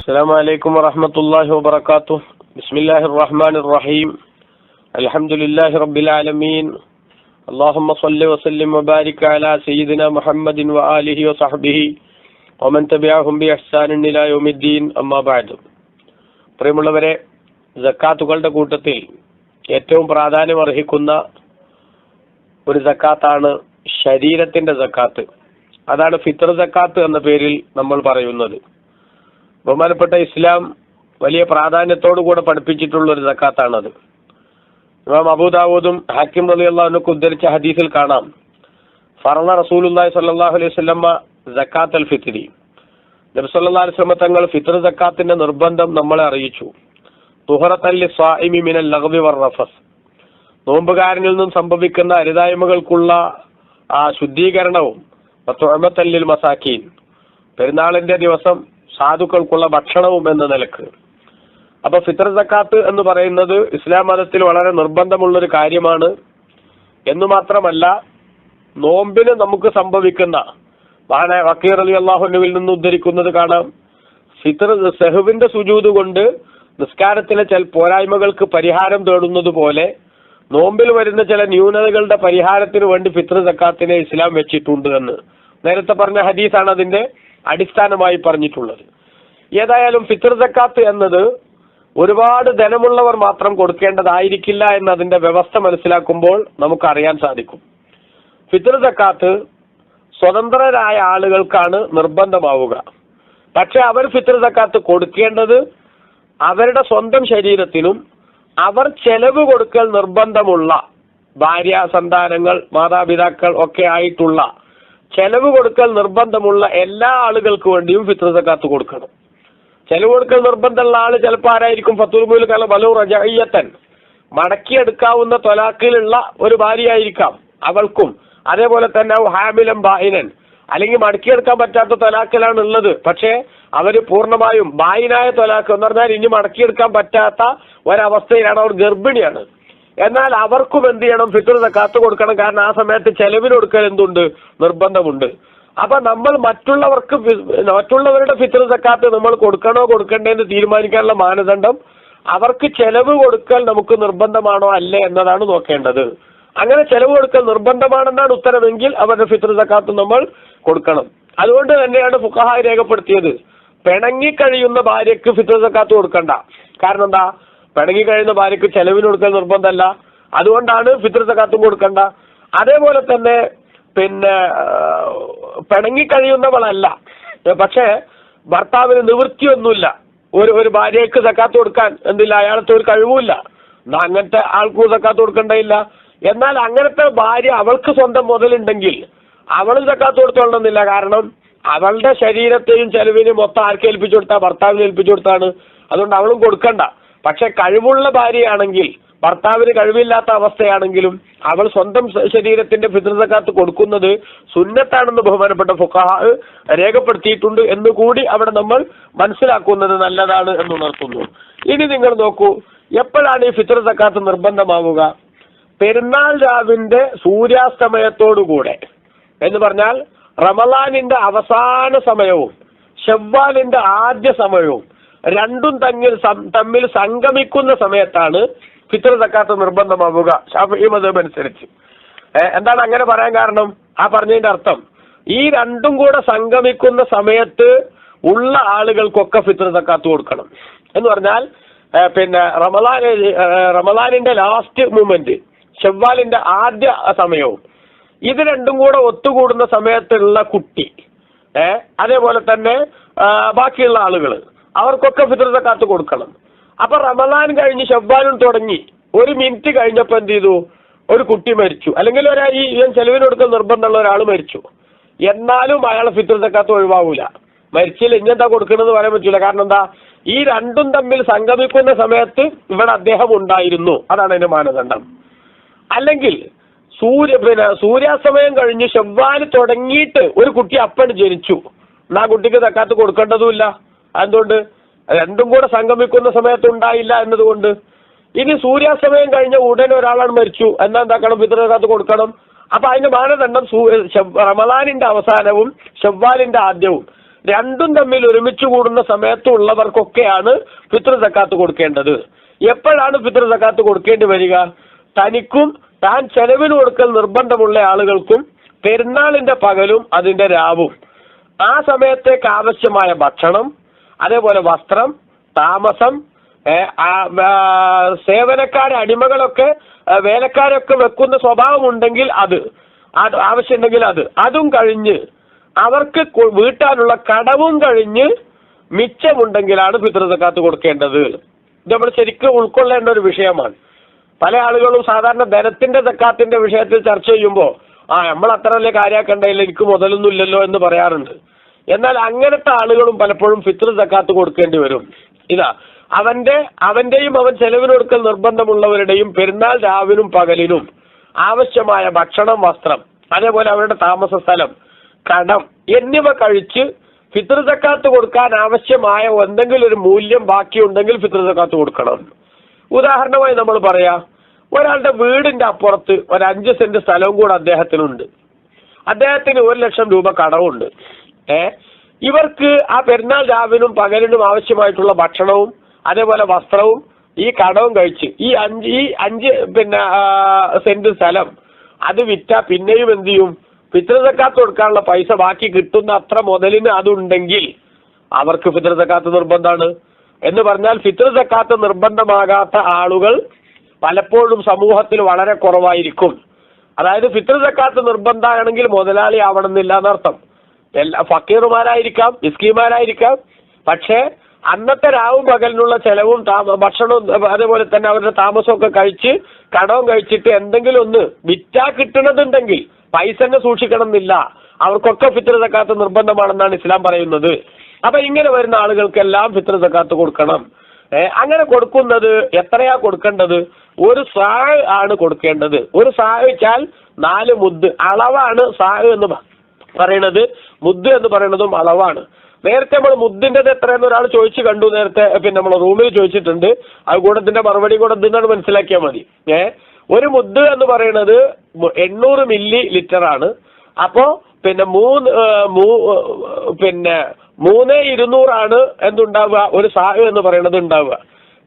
السلام عليكم ورحمة الله وبركاته بسم الله الرحمن الرحيم الحمد لله رب العالمين اللهم صل وسلم وبارك على سيدنا محمد وآله وصحبه ومن تبعهم بإحسان إلى يوم الدين أما بعد പ്രിയമുള്ളവരെ ജക്കാത്തുകളുടെ കൂട്ടത്തിൽ ഏറ്റവും പ്രാധാന്യം അർഹിക്കുന്ന ഒരു ജക്കാത്താണ് ശരീരത്തിന്റെ ജക്കാത്ത് അതാണ് ഫിത്തർ ജക്കാത്ത് എന്ന പേരിൽ നമ്മൾ പറയുന്നത് ബഹുമാനപ്പെട്ട ഇസ്ലാം വലിയ പ്രാധാന്യത്തോടു കൂടെ പഠിപ്പിച്ചിട്ടുള്ള ഒരു സക്കാത്താണത്. ഇമാം അബൂദാവൂദും ഹാക്കിം അലി അള്ളാഹുനൊക്കെ ഉദ്ധരിച്ച ഹദീസിൽ കാണാം. ഫറള റസൂലുല്ലാഹി സ്വല്ലല്ലാഹു അലൈഹി സ്വല്ലമ്മ ജക്കാത്ത് അൽ ഫിത്രി. നബി അലിസ്ലമ തങ്ങൾ ഫിത്ർ സക്കാത്തിന്റെ നിർബന്ധം നമ്മളെ അറിയിച്ചു. തുഹറത്തല്ലി സ്വാഇമി മിനൽ ലഗ്വി വർ റഫസ്. നോമ്പുകാരനിൽ നിന്നും സംഭവിക്കുന്ന അരുതായ്മകൾക്കുള്ള ആ ശുദ്ധീകരണവും മസാക്കീൻ പെരുന്നാളിന്റെ ദിവസം സാധുക്കൾക്കുള്ള ഭക്ഷണവും എന്ന നിലയ്ക്ക്. അപ്പൊ ഫിത്തർ സക്കാത്ത് എന്ന് പറയുന്നത് ഇസ്ലാം മതത്തിൽ വളരെ നിർബന്ധമുള്ളൊരു കാര്യമാണ്. എന്ന് മാത്രമല്ല നോമ്പിന് നമുക്ക് സംഭവിക്കുന്ന മഹാന വക്കീർ അലി അള്ളാഹുനുവിൽ നിന്ന് ഉദ്ധരിക്കുന്നത് കാണാം. ഫിത്തർ സെഹുവിന്റെ സുജൂത് കൊണ്ട് നിസ്കാരത്തിലെ ചില പോരായ്മകൾക്ക് പരിഹാരം തേടുന്നത് പോലെ നോമ്പിൽ വരുന്ന ചില ന്യൂനതകളുടെ പരിഹാരത്തിന് വേണ്ടി ഫിത്ർ സക്കാത്തിനെ ഇസ്ലാം വെച്ചിട്ടുണ്ട് എന്ന്. നേരത്തെ പറഞ്ഞ ഹദീസാണ് അതിന്റെ അടിസ്ഥാനമായി പറഞ്ഞിട്ടുള്ളത്. ഏതായാലും ഫിത്ർ സക്കാത്ത് എന്നത് ഒരുപാട് ധനമുള്ളവർ മാത്രം കൊടുക്കേണ്ടതായിരിക്കില്ല എന്നതിന്റെ വ്യവസ്ഥ മനസ്സിലാക്കുമ്പോൾ നമുക്ക് അറിയാൻ സാധിക്കും. ഫിത്ർ സക്കാത്ത് സ്വതന്ത്രരായ ആളുകൾക്കാണ് നിർബന്ധമാവുക. പക്ഷെ അവർ ഫിത്ർ സക്കാത്ത് കൊടുക്കേണ്ടത് അവരുടെ സ്വന്തം ശരീരത്തിനും അവർ ചെലവ് കൊടുക്കൽ നിർബന്ധമുള്ള ഭാര്യ സന്താനങ്ങൾ മാതാപിതാക്കൾ ഒക്കെ ആയിട്ടുള്ള ചെലവ് കൊടുക്കൽ നിർബന്ധമുള്ള എല്ലാ ആളുകൾക്ക് വേണ്ടിയും ഫിത്ര സക്കാത്ത് കൊടുക്കണം. ചെലവ് കൊടുക്കൽ നിർബന്ധമുള്ള ആൾ ചിലപ്പോൾ ആരായിരിക്കും? ഫത്തുർമുൽ കല ബലു റജയ്യത്തൻ മടക്കിയെടുക്കാവുന്ന തൊലാക്കിലുള്ള ഒരു ഭാര്യയായിരിക്കാം അവൾക്കും. അതേപോലെ തന്നെ ഹാമിലം ബാഹിനൻ അല്ലെങ്കിൽ മടക്കിയെടുക്കാൻ പറ്റാത്ത തൊലാക്കിലാണ് ഉള്ളത് പക്ഷേ അവർ പൂർണമായും ബായിനായ തൊലാക്ക് എന്ന് പറഞ്ഞാൽ ഇനി മടക്കിയെടുക്കാൻ പറ്റാത്ത ഒരവസ്ഥയിലാണ്. അവർ ഗർഭിണിയാണ്. എന്നാൽ അവർക്കും എന്ത് ചെയ്യണം? ഫിത്തർ കാത്തു കൊടുക്കണം. കാരണം ആ സമയത്ത് ചെലവിൽ കൊടുക്കാൻ എന്തുണ്ട്? നിർബന്ധമുണ്ട്. അപ്പൊ നമ്മൾ മറ്റുള്ളവർക്ക് മറ്റുള്ളവരുടെ ഫിത്തർ സക്കാത്ത് നമ്മൾ കൊടുക്കണോ കൊടുക്കണ്ടേ എന്ന് തീരുമാനിക്കാനുള്ള മാനദണ്ഡം അവർക്ക് ചെലവ് കൊടുക്കൽ നമുക്ക് നിർബന്ധമാണോ അല്ലേ എന്നതാണ് നോക്കേണ്ടത്. അങ്ങനെ ചെലവ് കൊടുക്കൽ നിർബന്ധമാണെന്നാണ് ഉത്തരവെങ്കിൽ അവരുടെ ഫിത്തർ സക്കാത്ത് നമ്മൾ കൊടുക്കണം. അതുകൊണ്ട് തന്നെയാണ് ഫുഖഹ രേഖപ്പെടുത്തിയത്. പിണങ്ങി കഴിയുന്ന ഭാര്യക്ക് ഫിത്തർ സക്കാത്ത് കൊടുക്കണ്ട. കാരണം എന്താ? പിണങ്ങി കഴിയുന്ന ഭാര്യക്ക് ചെലവിന് കൊടുക്കൽ നിർബന്ധമല്ല. അതുകൊണ്ടാണ് ഫിത്ര സക്കാത്തും കൊടുക്കണ്ട. അതേപോലെ തന്നെ പിന്നെ പിണങ്ങി കഴിയുന്നവളല്ല പക്ഷേ ഭർത്താവിന് നിവൃത്തിയൊന്നുമില്ല. ഒരു ഒരു ഭാര്യയ്ക്ക് സക്കാത്ത് കൊടുക്കാൻ എന്തില്ല അയാളത്തെ ഒരു കഴിവുമില്ല. അങ്ങനത്തെ ആൾക്കും സക്കാത്ത് കൊടുക്കണ്ടയില്ല എന്നാൽ അങ്ങനത്തെ ഭാര്യ അവൾക്ക് സ്വന്തം മുതലുണ്ടെങ്കിൽ അവളും സക്കാത്ത് കൊടുത്തോളണമെന്നില്ല. കാരണം അവളുടെ ശരീരത്തെയും ചെലവിനും മൊത്തം ആർക്ക് ഏൽപ്പിച്ചു കൊടുത്താ? ഭർത്താവിന് ഏൽപ്പിച്ചു കൊടുത്താണ് അതുകൊണ്ട് അവളും കൊടുക്കണ്ട. പക്ഷെ കഴിവുള്ള ഭാര്യയാണെങ്കിൽ ഭർത്താവിന് കഴിവില്ലാത്ത അവസ്ഥയാണെങ്കിലും അവൾ സ്വന്തം ശരീരത്തിന്റെ ഫിത്രസക്കാത്ത് കൊടുക്കുന്നത് സുന്നത്താണെന്ന് ബഹുമാനപ്പെട്ട ഫുക്കാഹ് രേഖപ്പെടുത്തിയിട്ടുണ്ട് എന്ന് കൂടി അവിടെ നമ്മൾ മനസ്സിലാക്കുന്നത് നല്ലതാണ് എന്ന് ഉണർത്തുന്നു. ഇനി നിങ്ങൾ നോക്കൂ എപ്പോഴാണ് ഈ ഫിത്രതക്കാത്ത് നിർബന്ധമാവുക? പെരുന്നാൾ രാവിന്റെ സൂര്യാസ്തമയത്തോടുകൂടെ. എന്ന് പറഞ്ഞാൽ റമലാനിന്റെ അവസാന സമയവും ഷവ്വാലിന്റെ ആദ്യ സമയവും രണ്ടും തമ്മിൽ തമ്മിൽ സംഗമിക്കുന്ന സമയത്താണ് ഫിത്ര സക്കാത്ത് നിർബന്ധമാവുക. ഷാഫി മതം അനുസരിച്ച്. എന്താണ് അങ്ങനെ പറയാൻ കാരണം? ആ പറഞ്ഞതിന്റെ അർത്ഥം ഈ രണ്ടും കൂടെ സംഗമിക്കുന്ന സമയത്ത് ഉള്ള ആളുകൾക്കൊക്കെ ഫിത്ര സക്കാത്ത് കൊടുക്കണം. എന്ന് പറഞ്ഞാൽ പിന്നെ റമദാൻ റമദാനിന്റെ ലാസ്റ്റ് മൂമെന്റ് ഷെവ്വാലിന്റെ ആദ്യ സമയവും ഇത് രണ്ടും കൂടെ ഒത്തുകൂടുന്ന സമയത്തുള്ള കുട്ടി ഏഹ് അതേപോലെ തന്നെ ബാക്കിയുള്ള ആളുകൾ അവർക്കൊക്കെ ഫിത്രത്തെ കാത്തു കൊടുക്കണം. അപ്പൊ റമദാൻ കഴിഞ്ഞ് ഷവ്വാലും തുടങ്ങി. ഒരു മിനിറ്റ് കഴിഞ്ഞപ്പോ എന്ത് ചെയ്തു? ഒരു കുട്ടി മരിച്ചു. അല്ലെങ്കിൽ ഒരാ ഈ ചെലവിന് കൊടുക്കൽ നിർബന്ധമുള്ള ഒരാൾ മരിച്ചു. എന്നാലും അയാളെ ഫിത്രത്തെ കാത്ത് ഒഴിവാകൂല മരിച്ചില്ല ഇഞ്ഞെന്താ കൊടുക്കണമെന്ന് പറയാൻ പറ്റൂല. കാരണം എന്താ? ഈ രണ്ടും തമ്മിൽ സംഗമിക്കുന്ന സമയത്ത് ഇവിടെ അദ്ദേഹം ഉണ്ടായിരുന്നു. അതാണ് അതിന്റെ മാനദണ്ഡം. അല്ലെങ്കിൽ സൂര്യ പിന്നെ സൂര്യാസ്തമയം കഴിഞ്ഞ് ചെവ്വാൽ തുടങ്ങിയിട്ട് ഒരു കുട്ടി അപ്പൻ ജനിച്ചു. എന്നാ കുട്ടിക്ക് തക്കാത്ത് കൊടുക്കേണ്ടതുമില്ല. എന്തുകൊണ്ട് രണ്ടും കൂടെ സംഗമിക്കുന്ന സമയത്ത് ഉണ്ടായില്ല എന്നതുകൊണ്ട് ഇനി സൂര്യാസ്തമയം കഴിഞ്ഞ ഉടനെ ഒരാളാണ് മരിച്ചു. എന്നാ എന്താക്കണം? പിതൃകാത്ത് കൊടുക്കണം. അപ്പൊ അതിന്റെ മാനദണ്ഡം റമലാനിന്റെ അവസാനവും ഷവ്വാലിന്റെ ആദ്യവും രണ്ടും തമ്മിൽ ഒരുമിച്ച് കൂടുന്ന സമയത്തുള്ളവർക്കൊക്കെയാണ് പിതൃ കൊടുക്കേണ്ടത്. എപ്പോഴാണ് പിതൃ സക്കാത്ത് കൊടുക്കേണ്ടി വരിക? തനിക്കും താൻ ചെലവിന് കൊടുക്കൽ നിർബന്ധമുള്ള ആളുകൾക്കും പെരുന്നാളിന്റെ പകലും അതിന്റെ രാവും. ആ സമയത്തേക്ക് ആവശ്യമായ ഭക്ഷണം അതേപോലെ വസ്ത്രം താമസം സേവനക്കാരെ അടിമകളൊക്കെ വേലക്കാരൊക്കെ വെക്കുന്ന സ്വഭാവമുണ്ടെങ്കിൽ അത് ആവശ്യമുണ്ടെങ്കിൽ അത്. അതും കഴിഞ്ഞ് അവർക്ക് വീട്ടാനുള്ള കടവും കഴിഞ്ഞ് മിച്ചമുണ്ടെങ്കിലാണ് ഫിത്ർ സക്കാത്ത് കൊടുക്കേണ്ടത്. ഇത് നമ്മൾ ശരിക്കും ഉൾക്കൊള്ളേണ്ട ഒരു വിഷയമാണ്. പല ആളുകളും സാധാരണ ധനത്തിന്റെ സക്കാത്തിന്റെ വിഷയത്തിൽ ചർച്ച ചെയ്യുമ്പോൾ ആ നമ്മൾ അത്ര വലിയ കാര്യമാക്കണ്ടല്ലോ എനിക്ക് മുതലൊന്നും ഇല്ലല്ലോ എന്ന് പറയാറുണ്ട്. എന്നാൽ അങ്ങനത്തെ ആളുകളും പലപ്പോഴും ഫിത്ര സക്കാത്ത് കൊടുക്കേണ്ടി വരും. ഇതാ അവന്റെ അവന്റെയും അവൻ ചെലവിന് കൊടുക്കൽ നിർബന്ധമുള്ളവരുടെയും പെരുന്നാൾ രാവിലും പകലിനും ആവശ്യമായ ഭക്ഷണം വസ്ത്രം അതേപോലെ അവരുടെ താമസ സ്ഥലം കടം എന്നിവ കഴിച്ച് ഫിത്ർ സക്കാത്ത് കൊടുക്കാൻ ആവശ്യമായ എന്തെങ്കിലും ഒരു മൂല്യം ബാക്കിയുണ്ടെങ്കിൽ ഫിത്ർ സക്കാത്ത് കൊടുക്കണം. ഉദാഹരണമായി നമ്മൾ പറയാ ഒരാളുടെ വീടിന്റെ അപ്പുറത്ത് ഒരു അഞ്ച് സെന്റ് സ്ഥലവും കൂടെ അദ്ദേഹത്തിനുണ്ട്. അദ്ദേഹത്തിന് ഒരു ലക്ഷം രൂപ കടവുണ്ട്. ഏ? ഇവർക്ക് ആ പെരുന്നാൾ രാവിലും പകലിനും ആവശ്യമായിട്ടുള്ള ഭക്ഷണവും അതേപോലെ വസ്ത്രവും ഈ കടവും കഴിച്ച് ഈ അഞ്ച് ഈ അഞ്ച് പിന്നെ സെന്റ് സ്ഥലം അത് വിറ്റ പിന്നെയും എന്ത് ചെയ്യും? ഫിത്ർ സക്കാത്ത് കൊടുക്കാനുള്ള പൈസ ബാക്കി കിട്ടുന്ന അത്ര മുതലിന് അതുണ്ടെങ്കിൽ അവർക്ക് ഫിത്ർ സക്കാത്ത് നിർബന്ധമാണ്. എന്ന് പറഞ്ഞാൽ ഫിത്ർ സക്കാത്ത് നിർബന്ധമാകാത്ത ആളുകൾ പലപ്പോഴും സമൂഹത്തിൽ വളരെ കുറവായിരിക്കും. അതായത് ഫിത്ർ സക്കാത്ത് നിർബന്ധമാണെങ്കിൽ മുതലാളി ആവണമെന്നില്ല എന്നർത്ഥം. എല്ലാ ഫക്കീറുമാരായിരിക്കാം മിസ്കീമാരായിരിക്കാം പക്ഷേ അന്നത്തെ രാവും പകലിനുള്ള ചെലവും താമ ഭക്ഷണവും അതേപോലെ തന്നെ അവരുടെ താമസവും ഒക്കെ കഴിച്ച് കടവും കഴിച്ചിട്ട് എന്തെങ്കിലും ഒന്ന് വിറ്റാ കിട്ടണതുണ്ടെങ്കിൽ പൈസ തന്നെ സൂക്ഷിക്കണം എന്നില്ല അവർക്കൊക്കെ ഫിത്ര സക്കാത്ത് നിർബന്ധമാണെന്നാണ് ഇസ്ലാം പറയുന്നത്. അപ്പൊ ഇങ്ങനെ വരുന്ന ആളുകൾക്കെല്ലാം ഫിത്ര സക്കാത്ത് കൊടുക്കണം. അങ്ങനെ കൊടുക്കുന്നത് എത്രയാ കൊടുക്കേണ്ടത്? ഒരു സാഹ് ആണ് കൊടുക്കേണ്ടത്. ഒരു സാഹ് വെച്ചാൽ നാല് മുദ് അളവാണ് സാഹ് എന്ന് പ- പറയണത് മുദ് എന്ന് പറയുന്നതും അളവാണ്. നേരത്തെ നമ്മൾ മുദ്ദിന്റെ എത്രയെന്ന് ഒരാൾ ചോദിച്ചു കണ്ടു നേരത്തെ പിന്നെ നമ്മൾ റൂമിൽ ചോദിച്ചിട്ടുണ്ട്. അത് കൂടത്തിന്റെ മറുപടി കൂടെ എന്താണ് മനസ്സിലാക്കിയാൽ മതി. ഏ? ഒരു മുദ് എന്ന് പറയുന്നത് എണ്ണൂറ് മില്ലി ലിറ്റർ ആണ്. അപ്പോ പിന്നെ മൂന്ന് പിന്നെ മൂന്ന് ഇരുന്നൂറാണ് എന്തുണ്ടാവുക? ഒരു സാഹു എന്ന് പറയുന്നത് ഉണ്ടാവുക.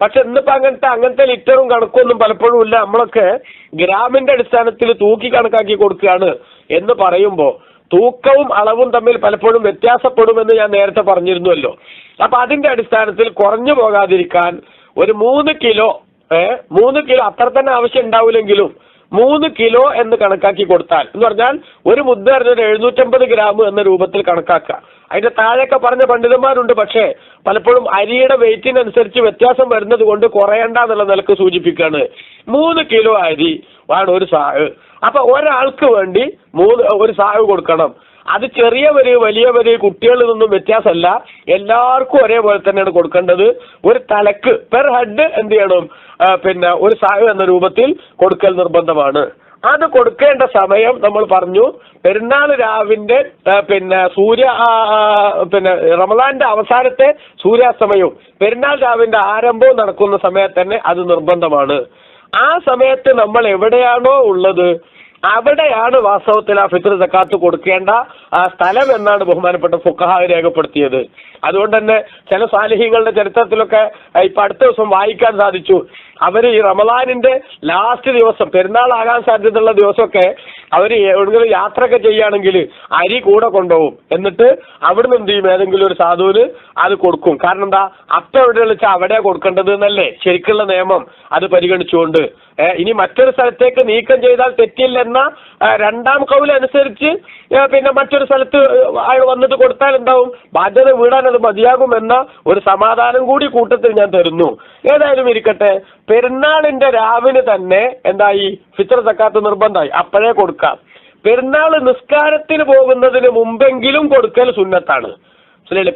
പക്ഷെ ഇന്നിപ്പോ അങ്ങനത്തെ അങ്ങനത്തെ ലിറ്ററും കണക്കൊന്നും പലപ്പോഴും ഇല്ല. നമ്മളൊക്കെ ഗ്രാമിന്റെ അടിസ്ഥാനത്തിൽ തൂക്കി കണക്കാക്കി കൊടുക്കുകയാണ് എന്ന് പറയുമ്പോൾ തൂക്കവും അളവും തമ്മിൽ പലപ്പോഴും വ്യത്യാസപ്പെടുമെന്ന് ഞാൻ നേരത്തെ പറഞ്ഞിരുന്നുവല്ലോ. അപ്പൊ അതിന്റെ അടിസ്ഥാനത്തിൽ കുറഞ്ഞു പോകാതിരിക്കാൻ ഒരു മൂന്ന് കിലോ ഏഹ് മൂന്ന് കിലോ അത്ര തന്നെ ആവശ്യം ഉണ്ടാവില്ലെങ്കിലും മൂന്ന് കിലോ എന്ന് കണക്കാക്കി കൊടുത്താൽ എന്ന് പറഞ്ഞാൽ ഒരു മുദ്ദ പറഞ്ഞൊരു എഴുന്നൂറ്റമ്പത് ഗ്രാം എന്ന രൂപത്തിൽ കണക്കാക്കുക. അതിന്റെ താഴെയൊക്കെ പറഞ്ഞ പണ്ഡിതന്മാരുണ്ട് പക്ഷേ പലപ്പോഴും അരിയുടെ വെയിറ്റിനനുസരിച്ച് വ്യത്യാസം വരുന്നത് കൊണ്ട് കുറയണ്ട എന്നുള്ള നിലയ്ക്ക് സൂചിപ്പിക്കുകയാണ്. മൂന്ന് കിലോ അരി ആണ് ഒരു സാഹ് അപ്പൊ ഒരാൾക്ക് വേണ്ടി മൂന്ന് ഒരു സാഹ് കൊടുക്കണം. അത് ചെറിയവര് വലിയവര് കുട്ടികളിൽ നിന്നും വ്യത്യാസമല്ല. എല്ലാവർക്കും ഒരേപോലെ തന്നെയാണ് കൊടുക്കേണ്ടത്. ഒരു തലക്ക് പെർ ഹെഡ് എന്ത് ചെയ്യണം? പിന്നെ ഒരു സാഹ് എന്ന രൂപത്തിൽ കൊടുക്കൽ നിർബന്ധമാണ്. അത് കൊടുക്കേണ്ട സമയം നമ്മൾ പറഞ്ഞു പെരുന്നാൾ രാവിന്റെ പിന്നെ സൂര്യ പിന്നെ റമദാന്റെ അവസാനത്തെ സൂര്യാസ്തമയവും പെരുന്നാൾ രാവിന്റെ ആരംഭവും നടക്കുന്ന സമയത്ത് തന്നെ അത് നിർബന്ധമാണ്. ആ സമയത്ത് നമ്മൾ എവിടെയാണോ ഉള്ളത്? അവിടെയാണ് വാസ്തവത്തിൽ ആ ഫിത്ർ സക്കാത്ത് കൊടുക്കേണ്ട ആ സ്ഥലം എന്നാണ് ബഹുമാനപ്പെട്ട ഫുക്കഹ രേഖപ്പെടുത്തിയത്. അതുകൊണ്ട് തന്നെ ചില സാലിഹികളുടെ ചരിത്രത്തിലൊക്കെ ഇപ്പൊ അടുത്ത ദിവസം വായിക്കാൻ സാധിച്ചു. അവർ ഈ റമദാനിന്റെ ലാസ്റ്റ് ദിവസം പെരുന്നാളാകാൻ സാധ്യതയുള്ള ദിവസമൊക്കെ അവർ എവിടെങ്കിലും യാത്രയൊക്കെ ചെയ്യുകയാണെങ്കിൽ അരി കൂടെ കൊണ്ടുപോകും. എന്നിട്ട് അവിടുന്ന് എന്ത് ചെയ്യും? ഏതെങ്കിലും ഒരു സാധുവിന് അത് കൊടുക്കും. കാരണം എന്താ? അപ്പം എവിടെ വെച്ചാൽ അവിടെ കൊടുക്കേണ്ടത് എന്നല്ലേ? ശരിക്കുള്ള നിയമം അത് പരിഗണിച്ചുകൊണ്ട് ഇനി മറ്റൊരു സ്ഥലത്തേക്ക് നീക്കം ചെയ്താൽ തെറ്റില്ലെന്ന രണ്ടാം കൗലനുസരിച്ച് അനുസരിച്ച് പിന്നെ മറ്റൊരു സ്ഥലത്ത് അയാൾ വന്നിട്ട് കൊടുത്താൽ എന്താവും? ബാധ്യത വീടാൻ അത് മതിയാകുമെന്ന ഒരു സമാധാനം കൂടി കൂട്ടത്തിൽ ഞാൻ തരുന്നു. ഏതായാലും ഇരിക്കട്ടെ. പെരുന്നാളിന്റെ രാവിലെ തന്നെ എന്തായി? ഫിത്ര സക്കാത്ത് നിർബന്ധമായി. അപ്പോഴേ കൊടുക്കാം. പെരുന്നാൾ നിസ്കാരത്തിന് പോകുന്നതിന് മുമ്പെങ്കിലും കൊടുക്കൽ സുന്നത്താണ്.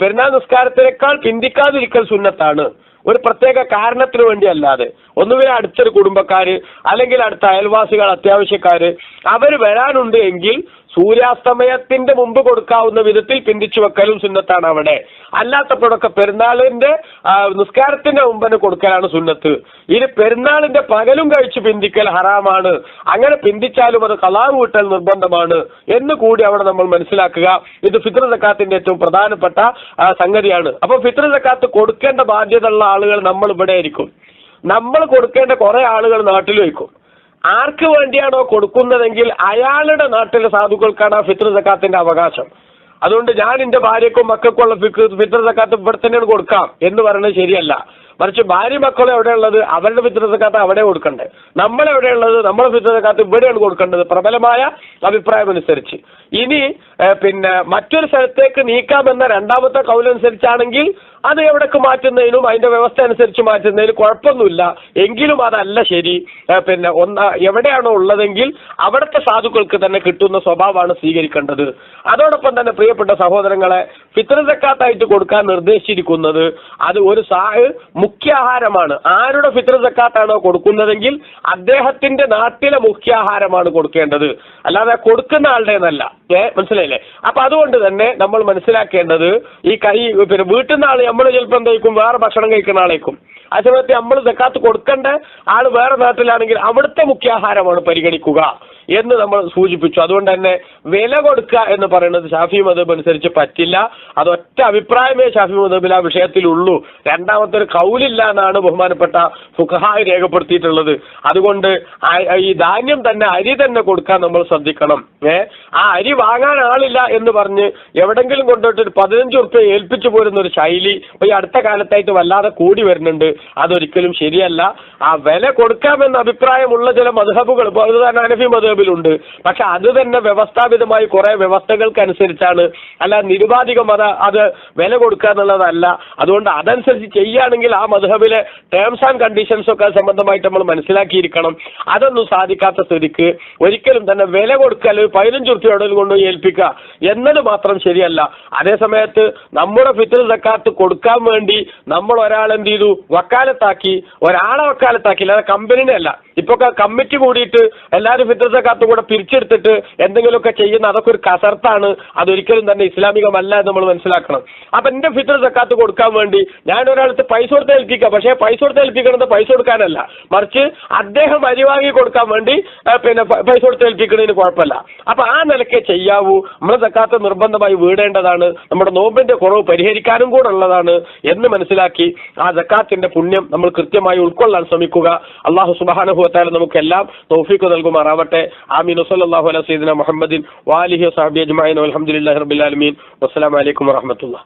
പെരുന്നാൾ നിസ്കാരത്തിനേക്കാൾ പിന്തിക്കാതിരിക്കൽ സുന്നത്താണ്. ഒരു പ്രത്യേക കാരണത്തിന് വേണ്ടി അല്ലാതെ ഒന്നുകിൽ അടുത്തൊരു കുടുംബക്കാര് അല്ലെങ്കിൽ അടുത്ത അയൽവാസികൾ അത്യാവശ്യക്കാര് അവർ വരാനുണ്ട് എങ്കിൽ സൂര്യാസ്തമയത്തിന്റെ മുമ്പ് കൊടുക്കാവുന്ന വിധത്തിൽ പിന്തിച്ചു വെക്കലും സുന്നത്താണ് അവിടെ. അല്ലാത്തപ്പോഴൊക്കെ പെരുന്നാളിന്റെ നിസ്കാരത്തിന്റെ മുമ്പന് കൊടുക്കലാണ് സുന്നത്ത്. ഇനി പെരുന്നാളിന്റെ പകലും കഴിച്ച് പിന്തിക്കൽ ഹറാമാണ്. അങ്ങനെ പിന്തിച്ചാലും അത് കലാവ് വീട്ടൽ നിർബന്ധമാണ് എന്ന് കൂടി അവിടെ നമ്മൾ മനസ്സിലാക്കുക. ഇത് ഫിത്ര സക്കാത്തിന്റെ ഏറ്റവും പ്രധാനപ്പെട്ട സംഗതിയാണ്. അപ്പൊ ഫിത്ര സക്കാത്ത് കൊടുക്കേണ്ട ബാധ്യതയുള്ള ആളുകൾ നമ്മൾ ഇവിടെ ആയിരിക്കും. നമ്മൾ കൊടുക്കേണ്ട കുറെ ആളുകൾ നാട്ടിൽ വയ്ക്കും ആർക്ക് വേണ്ടിയാണോ കൊടുക്കുന്നതെങ്കിൽ അയാളുടെ നാട്ടിലെ സാധുക്കൾക്കാണ് ആ ഫിത്ര സക്കാത്തിന്റെ അവകാശം. അതുകൊണ്ട് ഞാൻ എന്റെ ഭാര്യക്കും മക്കൾക്കുള്ള ഫിത്ർ സക്കാത്ത് ഇവിടെ തന്നെയാണ് കൊടുക്കാം എന്ന് പറയുന്നത് ശരിയല്ല. മറിച്ച് ഭാര്യ മക്കളെ എവിടെയുള്ളത്? അവരുടെ ഫിത്ര സക്കാത്ത് അവിടെ കൊടുക്കണ്ടേ. നമ്മൾ എവിടെയുള്ളത്? നമ്മളെ ഫിത്ര സക്കാത്ത് ഇവിടെയാണ് കൊടുക്കേണ്ടത്. പ്രബലമായ അഭിപ്രായം അനുസരിച്ച്. ഇനി പിന്നെ മറ്റൊരു സ്ഥലത്തേക്ക് നീക്കാമെന്ന രണ്ടാമത്തെ കൗലനുസരിച്ചാണെങ്കിൽ അത് എവിടേക്ക് മാറ്റുന്നതിനും അതിന്റെ വ്യവസ്ഥ അനുസരിച്ച് മാറ്റുന്നതിന് കുഴപ്പമൊന്നുമില്ല. എങ്കിലും അതല്ല ശരി. പിന്നെ ഒന്ന എവിടെയാണോ ഉള്ളതെങ്കിൽ അവിടുത്തെ സാധുക്കൾക്ക് തന്നെ കിട്ടുന്ന സ്വഭാവമാണ് സ്വീകരിക്കേണ്ടത്. അതോടൊപ്പം തന്നെ പ്രിയപ്പെട്ട സഹോദരങ്ങളെ ഫിത്ർ സക്കാത്തായിട്ട് കൊടുക്കാൻ നിർദ്ദേശിച്ചിരിക്കുന്നത് അത് ഒരു സാഹ് മുഖ്യാഹാരമാണ് ആരുടെ ഫിത്ർ സക്കാത്താണോ കൊടുക്കുന്നതെങ്കിൽ അദ്ദേഹത്തിന്റെ നാട്ടിലെ മുഖ്യാഹാരമാണ് കൊടുക്കേണ്ടത്. അല്ലാതെ കൊടുക്കുന്ന ആളുടെ എന്നല്ല ഏ മനസ്സിലായില്ലേ? അപ്പൊ അതുകൊണ്ട് തന്നെ നമ്മൾ മനസ്സിലാക്കേണ്ടത് ഈ കൈ പിന്നെ വീട്ടിൽ നിന്ന് നമ്മൾ ചിലപ്പോൾ എന്തായിരിക്കും വേറെ ഭക്ഷണം കഴിക്കുന്ന ആളേക്കും. ആ സമയത്ത് നമ്മൾ സക്കാത്ത് കൊടുക്കേണ്ട ആൾ വേറെ നാട്ടിലാണെങ്കിൽ അവിടുത്തെ മുഖ്യാഹാരമാണ് പരിഗണിക്കുക. എന്ന് നമ്മൾ സൂചിപ്പിച്ചു. അതുകൊണ്ട് തന്നെ വില കൊടുക്കുക എന്ന് പറയുന്നത് ഷാഫി മതബ് അനുസരിച്ച് പറ്റില്ല. അതൊറ്റ അഭിപ്രായമേ ഷാഫി മതബിൽ ആ വിഷയത്തിലുള്ളൂ. രണ്ടാമത്തെ ഒരു കൗലില്ല എന്നാണ് ബഹുമാനപ്പെട്ട ഫുഖഹായി രേഖപ്പെടുത്തിയിട്ടുള്ളത്. അതുകൊണ്ട് ഈ ധാന്യം തന്നെ അരി തന്നെ കൊടുക്കാൻ നമ്മൾ ശ്രദ്ധിക്കണം. ഏ? ആ അരി വാങ്ങാൻ ആളില്ല എന്ന് പറഞ്ഞ് എവിടെങ്കിലും കൊണ്ടുപോയിട്ട് ഒരു പതിനഞ്ച് ഉറുപ്പ്യ ഏൽപ്പിച്ചു പോരുന്ന ഒരു ശൈലി ഈ അടുത്ത കാലത്തായിട്ട് വല്ലാതെ കൂടി വരുന്നുണ്ട്. അതൊരിക്കലും ശരിയല്ല. ആ വില കൊടുക്കാമെന്ന അഭിപ്രായമുള്ള ചില മധുഹബുകൾ ഇപ്പോൾ അത് തന്നെ മധുഹബിലുണ്ട് പക്ഷെ അത് തന്നെ വ്യവസ്ഥാപിതമായി കുറെ വ്യവസ്ഥകൾക്കനുസരിച്ചാണ്. അല്ല നിരുപാധികം അത് അത് വില കൊടുക്കുക എന്നുള്ളതല്ല. അതുകൊണ്ട് അതനുസരിച്ച് ചെയ്യുകയാണെങ്കിൽ ആ മധുഹബിലെ ടേംസ് ആൻഡ് കണ്ടീഷൻസ് ഒക്കെ സംബന്ധമായിട്ട് നമ്മൾ മനസ്സിലാക്കിയിരിക്കണം. അതൊന്നും സാധിക്കാത്ത സ്ഥിതിക്ക് ഒരിക്കലും തന്നെ വില കൊടുക്കൽ പതിനഞ്ച് റുപ്യ കൊണ്ട് ഏൽപ്പിക്കുക എന്നത് മാത്രം ശരിയല്ല. അതേ സമയത്ത് നമ്മുടെ ഫിത്ർ സക്കാത്ത് കൊടുക്കാൻ വേണ്ടി നമ്മൾ ഒരാൾ എന്ത് ചെയ്തു? വക്കാലത്താക്കി. ഒരാളെ വക്കാലത്താക്കി അല്ലാതെ കമ്പനിനെ അല്ല. ഇപ്പൊ കമ്മിറ്റി കൂടിയിട്ട് എല്ലാവരും ഫിത്ർ സക്കാത്ത് കൂടെ പിരിച്ചെടുത്തിട്ട് എന്തെങ്കിലുമൊക്കെ ചെയ്യുന്ന അതൊക്കെ ഒരു കസർത്താണ്. അതൊരിക്കലും തന്നെ ഇസ്ലാമികമല്ല എന്ന് നമ്മൾ മനസ്സിലാക്കണം. അപ്പൊ എന്റെ ഫിത്ർ സക്കാത്ത് കൊടുക്കാൻ വേണ്ടി ഞാൻ ഒരാൾക്ക് പൈസ കൊടുത്ത് ഏൽപ്പിക്കാം. പക്ഷേ പൈസ കൊടുത്ത് ഏൽപ്പിക്കണത് പൈസ കൊടുക്കാനല്ല. മറിച്ച് അദ്ദേഹം അരിവാങ്ങി കൊടുക്കാൻ വേണ്ടി പിന്നെ പൈസ കൊടുത്ത് ഏൽപ്പിക്കുന്നതിന് കുഴപ്പമില്ല. അപ്പൊ ആ നിലക്കേ ചെയ്യാവൂ. നമ്മൾ സക്കാത്ത് നിർബന്ധമായി വീടേണ്ടതാണ്. നമ്മുടെ നോമ്പിന്റെ കുറവ് പരിഹരിക്കാനും കൂടെ ഉള്ളതാണ് എന്ന് മനസ്സിലാക്കി ആ സക്കാത്തിന്റെ പുണ്യം നമ്മൾ കൃത്യമായി ഉൾക്കൊള്ളാൻ ശ്രമിക്കുക. അള്ളാഹു സുബാനുഭവത്താലും നമുക്കെല്ലാം തൗഫീഖ് നൽകുമാറാവട്ടെ ആമീൻ വസല്ലല്ലാഹു അലാ സയ്യിദിന മുഹമ്മദിൻ വാലിഹി വസഹബി അജ്മഈൻ വൽഹംദുലില്ലാഹി റബ്ബിൽ ആലമീൻ വസ്സലാമു അലൈക്കും വറഹ്മത്തുള്ളാഹി